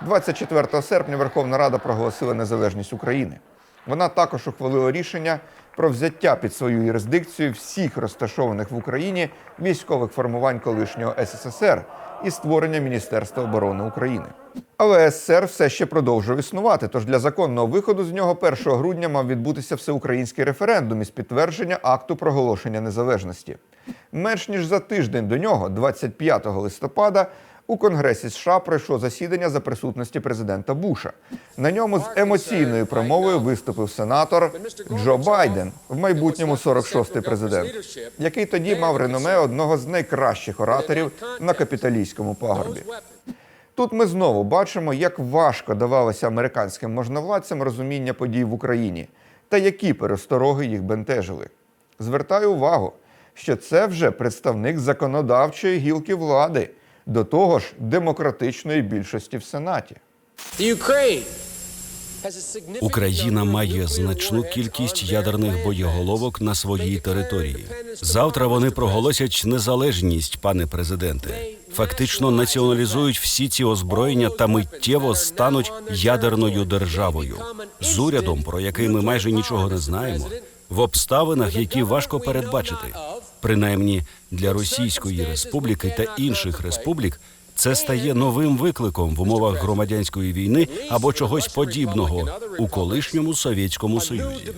24 серпня Верховна Рада проголосила незалежність України. Вона також ухвалила рішення про взяття під свою юрисдикцію всіх розташованих в Україні військових формувань колишнього СССР і створення Міністерства оборони України. Але СССР все ще продовжує існувати. Тож для законного виходу з нього 1 грудня мав відбутися всеукраїнський референдум із підтвердження акту проголошення незалежності. Менш ніж за тиждень до нього, 25 листопада, у Конгресі США пройшло засідання за присутності президента Буша. На ньому з емоційною промовою виступив сенатор Джо Байден, в майбутньому 46-й президент, який тоді мав реноме одного з найкращих ораторів на капіталійському пагорбі. Тут ми знову бачимо, як важко давалося американським можновладцям розуміння подій в Україні та які перестороги їх бентежили. Звертаю увагу, що це вже представник законодавчої гілки влади, до того ж демократичної більшості в Сенаті. Україна має значну кількість ядерних боєголовок на своїй території. Завтра вони проголосять незалежність, пане президенте. Фактично націоналізують всі ці озброєння та миттєво стануть ядерною державою з урядом, про який ми майже нічого не знаємо, в обставинах, які важко передбачити. Принаймні для Російської республіки та інших республік. Це стає новим викликом в умовах громадянської війни або чогось подібного у колишньому совєтському союзі.